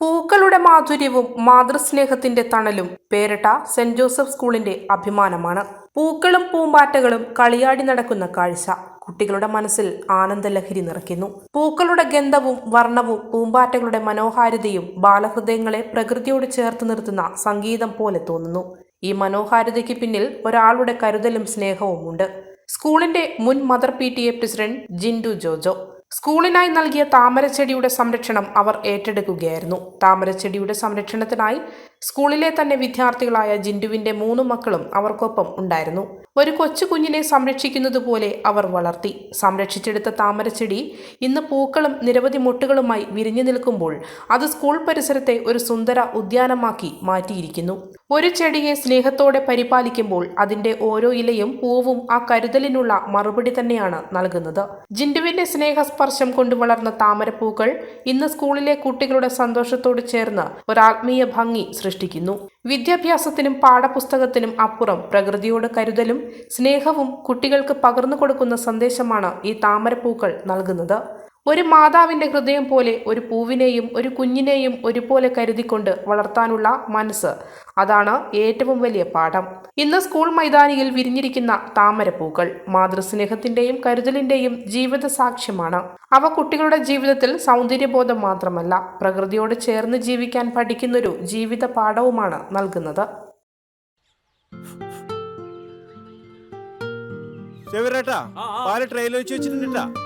പൂക്കളുടെ മാധുര്യവും മാതൃസ്നേഹത്തിന്റെ തണലും Peratta saint Joseph സ്കൂളിന്റെ അഭിമാനമാണ്. പൂക്കളും പൂമ്പാറ്റകളും കളിയാടി നടക്കുന്ന കാഴ്ച കുട്ടികളുടെ മനസ്സിൽ ആനന്ദലഹരി നിറയ്ക്കുന്നു. പൂക്കളുടെ ഗന്ധവും വർണവും പൂമ്പാറ്റകളുടെ മനോഹാരിതയും ബാലഹൃദയങ്ങളെ പ്രകൃതിയോട് ചേർത്ത് നിർത്തുന്ന സംഗീതം പോലെ തോന്നുന്നു. ഈ മനോഹാരിതയ്ക്ക് പിന്നിൽ ഒരാളുടെ കരുതലും സ്നേഹവുമുണ്ട്. സ്കൂളിന്റെ മുൻ mother P T A president Jindu Jojo സ്കൂളിനായി നൽകിയ താമരച്ചെടിയുടെ സംരക്ഷണം അവർ ഏറ്റെടുക്കുകയായിരുന്നു. താമരച്ചെടിയുടെ സംരക്ഷണത്തിനായി സ്കൂളിലെ തന്നെ വിദ്യാർത്ഥികളായ ജിൻഡുവിന്റെ മൂന്ന് മക്കളും അവർക്കൊപ്പം ഉണ്ടായിരുന്നു. ഒരു കൊച്ചു കുഞ്ഞിനെ സംരക്ഷിക്കുന്നത് പോലെ അവർ വളർത്തി. സംരക്ഷിച്ചെടുത്ത താമരച്ചെടി ഇന്ന് പൂക്കളും നിരവധി മുട്ടുകളുമായി വിരിഞ്ഞു നിൽക്കുമ്പോൾ അത് സ്കൂൾ പരിസരത്തെ ഒരു സുന്ദര ഉദ്യാനമാക്കി മാറ്റിയിരിക്കുന്നു. ഒരു ചെടിയെ സ്നേഹത്തോടെ പരിപാലിക്കുമ്പോൾ അതിന്റെ ഓരോ ഇലയും പൂവും ആ കരുതലിനുള്ള മറുപടി തന്നെയാണ് നൽകുന്നത്. ജിൻഡുവിന്റെ സ്നേഹസ്പർശം കൊണ്ട് വളർന്ന താമരപ്പൂക്കൾ ഇന്ന് സ്കൂളിലെ കുട്ടികളുടെ സന്തോഷത്തോട് ചേർന്ന് ഒരാത്മീയ ഭംഗി സൃഷ്ടിക്കുന്നു. വിദ്യാഭ്യാസത്തിനും പാഠപുസ്തകത്തിനും അപ്പുറം പ്രകൃതിയോട് കരുതലും സ്നേഹവും കുട്ടികൾക്ക് പകർന്നു കൊടുക്കുന്ന സന്ദേശമാണ് ഈ താമരപ്പൂക്കൾ നൽകുന്നത്. ഒരു മാതാവിന്റെ ഹൃദയം പോലെ ഒരു പൂവിനെയും ഒരു കുഞ്ഞിനെയും ഒരുപോലെ കരുതിക്കൊണ്ട് വളർത്താനുള്ള മനസ്സ്. അതാണ് ഏറ്റവും വലിയ പാഠം. ഇന്ന് സ്കൂൾ മൈതാനിയിൽ വിരിഞ്ഞിരിക്കുന്ന താമരപ്പൂക്കൾ മാതൃസ്നേഹത്തിന്റെയും കരുതലിന്റെയും ജീവിത സാക്ഷ്യമാണ് അവ കുട്ടികളുടെ ജീവിതത്തിൽ സൗന്ദര്യബോധം മാത്രമല്ല പ്രകൃതിയോട് ചേർന്ന് ജീവിക്കാൻ പഠിക്കുന്നൊരു ജീവിത പാഠവുമാണ് നൽകുന്നത്. ചെവിരേട്ടാ. പാൽ ട്രെയിലർ വെച്ച് വെച്ചിട്ടുണ്ടാ